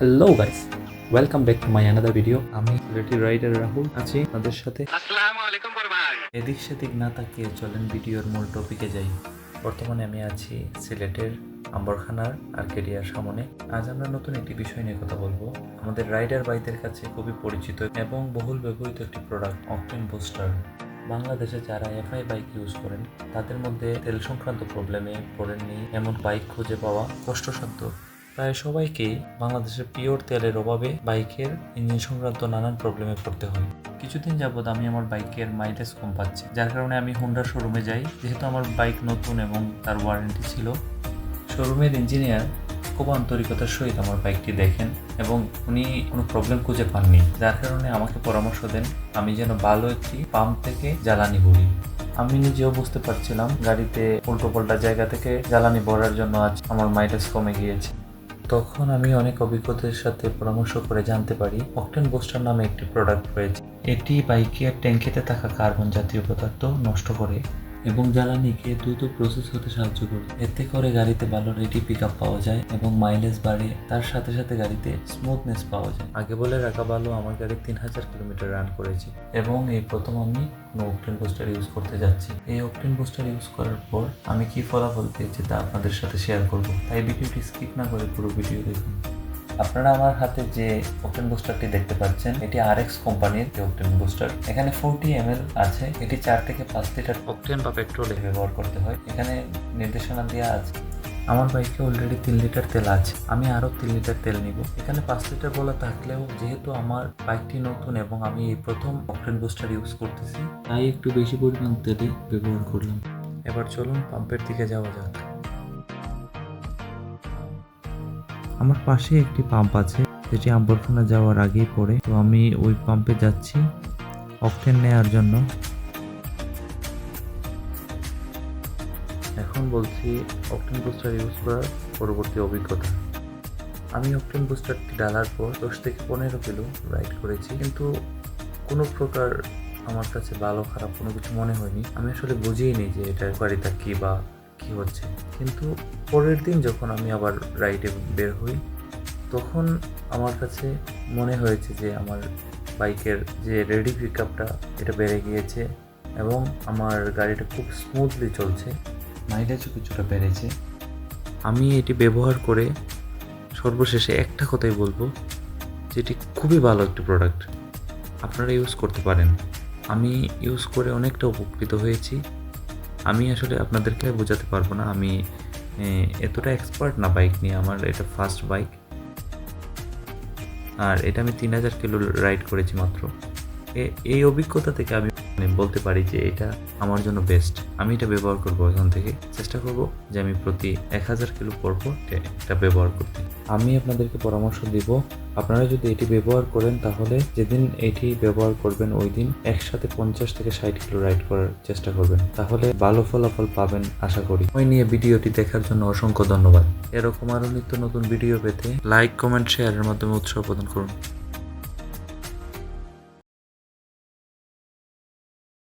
Hello guys welcome back to my another video আমি রেটি rider Rahul আছি আপনাদের সাথে। আসসালামু আলাইকুম বড় এদিক সেদিক না তাকিয়ে চলেন ভিডিওর মূল টপিকে যাই। বর্তমানে আমি আছি সিলেটের আম্বরখানার আর্কেডিয়ার সামনে। আজ আমরা নতুন একটি বিষয় নিয়ে কথা বলব। আমাদের রাইডার বাইদের কাছে খুবই পরিচিত এবং বহুল ব্যবহৃত একটি প্রোডাক্ট অকটেন বুস্টার বাংলাদেশে যারা এফআই বাইক ইউজ করেন তাদের মধ্যে তেল সংক্রান্ত প্রবলেমে পড়েননি। এমন বাইক খুঁজে পাওয়া কষ্টসাধ্য। প্রায় সবাইকেই বাংলাদেশের পিওর তেলের অভাবে বাইকের ইঞ্জিন সংক্রান্ত নানান প্রবলেমে পড়তে হয়। কিছুদিন যাবৎ আমি আমার বাইকের মাইলেজ কম পাচ্ছি, যার কারণে আমি হোন্ডার শোরুমে যাই, যেহেতু আমার বাইক নতুন এবং তার ওয়ারেন্টি ছিল। শোরুমের ইঞ্জিনিয়ার খুব আন্তরিকতার সহিত আমার বাইকটি দেখেন এবং উনি কোনো প্রবলেম খুঁজে পাননি, যার কারণে আমাকে পরামর্শ দেন, আমি যেন ভালো একটি পাম্প থেকে জ্বালানি ভরি। আমি নিজেও বুঝতে পারছিলাম গাড়িতে উল্টো পাল্টা জায়গা থেকে জ্বালানি ভরার জন্য আজ আমার মাইলেজ কমে গিয়েছে। তখন আমি অনেক অভিজ্ঞতার সাথে পরামর্শ করে জানতে পারি, অকটেন বুস্টার নামে একটি প্রোডাক্ট রয়েছে। এটি বাইকের ট্যাঙ্কিতে থাকা কার্বন জাতীয় পদার্থ নষ্ট করে এবং জ্বালানিকে দ্রুত প্রসেস হতে সাহায্য করে। এতে করে গাড়িতে ভালো রেডি পিক পাওয়া যায় এবং মাইলেজ বাড়ে, তার সাথে সাথে গাড়িতে স্মুথনেস পাওয়া যায়। আগে বলে রাখা ভালো, আমার গাড়ি তিন হাজার কিলোমিটার রান করেছি এবং এই প্রথম আমি কোনো অকটেন বুস্টার ইউজ করতে যাচ্ছি। এই অকটেন বুস্টার ইউজ করার পর আমি কি ফলাফল পেয়েছি তা আপনাদের সাথে শেয়ার করব। তাই ভিডিওটি স্কিপ না করে পুরো ভিডিও দেখুন। আপনারা আমার হাতে যে ওপেন বুস্টারটি দেখতে পাচ্ছেন, এটি আর এক্স কোম্পানির ওপেন বুস্টার এখানে ফোরটি এম আছে। এটি চার থেকে পাঁচ লিটার অকটেন বা পেট্রোলে ব্যবহার করতে হয়। এখানে নির্দেশনা দেওয়া আছে। আমার বাইকে অলরেডি তিন লিটার তেল আছে। আমি আরও তিন লিটার তেল নিব। এখানে পাঁচ লিটার বলা থাকলেও যেহেতু আমার বাইকটি নতুন এবং আমি এই প্রথম অকটেন বুস্টার ইউজ করতেছি, তাই একটু বেশি পরিমাণ তেলই ব্যবহার করলাম। এবার চলুন পাম্পের দিকে যাওয়া যাক। আমার পাশে একটি পাম্প আছে, যেটি আম্বরখানা যাওয়ার আগেই পড়ে। তো আমি ওই পাম্পে যাচ্ছি অকটেন নেওয়ার জন্য। এখন বলছি অকটেন বুস্টার ইউজ করার পরবর্তী অভিজ্ঞতা। আমি অকটেন বুস্টারটি ডালার পর দশ থেকে পনেরো কিলো রাইড করেছি, কিন্তু কোনো প্রকার আমার কাছে ভালো খারাপ কোনো কিছু মনে হয়নি। আমি আসলে বুঝিই নি যে এটার উপকারিতা কী বা কী হচ্ছে? কিন্তু পরের দিন যখন আমি আবার রাইডে বের হই তখন আমার কাছে মনে হয়েছে যে আমার বাইকের যে রেডি পিক আপটা এটা বেড়ে গিয়েছে এবং আমার গাড়িটা খুব স্মুথলি চলছে। মাইলেজও কিছুটা বেড়েছে। আমি এটি ব্যবহার করে সর্বশেষে একটা কথাই বলব যেটি খুবই ভালো একটি প্রোডাক্ট আপনারা ইউজ করতে পারেন। আমি ইউজ করে অনেকটা উপকৃত হয়েছি। আমি আসলে আপনাদেরকে বোঝাতে পারব না, আমি এতটা এক্সপার্ট না বাইক নিয়ে, আমার এটা ফার্স্ট বাইক আর এটা আমি তিন হাজার কিলো রাইড করেছি মাত্র। এই অভিজ্ঞতা থেকে আমি মানে বলতে পারি যে এটা আমার জন্য বেস্ট আমি এটা ব্যবহার করব এখন থেকে। চেষ্টা করব যে আমি প্রতি এক হাজার কিলো পর পর এটা ব্যবহার করতে। আমি আপনাদেরকে পরামর্শ দিব, আপনারা যদি এটি ব্যবহার করেন তাহলে যেদিন এটি ব্যবহার করবেন ওই দিন একসাথে পঞ্চাশ থেকে ষাট কিলো রাইড করার চেষ্টা করবেন। তাহলে ভালো ফলাফল পাবেন আশা করি। ওই নিয়ে ভিডিওটি দেখার জন্য অসংখ্য ধন্যবাদ। এরকম আরও নিত্য নতুন ভিডিও পেতে লাইক কমেন্ট শেয়ারের মাধ্যমে উৎসাহ প্রদান করুন।